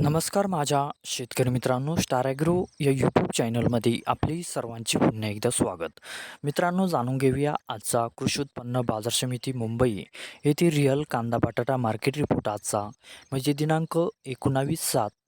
नमस्कार माझ्या शेतकरी मित्रांनो स्टार ॲग्रो या यूट्यूब चॅनलमध्ये आपली सर्वांची पुन्हा एकदा स्वागत. मित्रांनो जाणून घेऊया आजचा कृषी उत्पन्न बाजार समिती मुंबई येथे रिअल कांदा बटाटा मार्केट रिपोर्ट आजचा. म्हणजे दिनांक एकोणावीस सात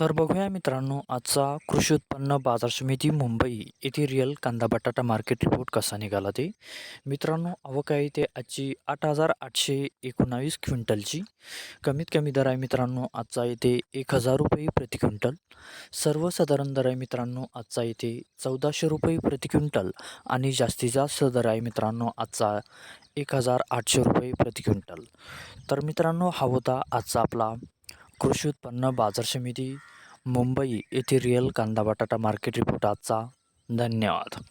तर बघूया मित्रांनो आजचा कृषी उत्पन्न बाजार समिती मुंबई येथे रिअल कांदा बटाटा मार्केट रिपोर्ट कसा निघाला ते? मित्रांनो आवक आहे ते आजची आठ हजार आठशे एकोणावीस क्विंटलची. कमीत कमी दर आहे मित्रांनो आजचा येथे एक हजार रुपये प्रति क्विंटल. सर्वसाधारण दर आहे मित्रांनो आजचा येथे चौदाशे रुपये प्रति क्विंटल. आणि जास्तीत जास्त दर आहे मित्रांनो आजचा एक हजार आठशे रुपये प्रति क्विंटल. तर मित्रांनो हा होता आजचा आपला कृषी उत्पन्न बाजार समिती मुंबई येथे रिअल कांदा बटाटा मार्केट रिपोर्ट आजचा. धन्यवाद.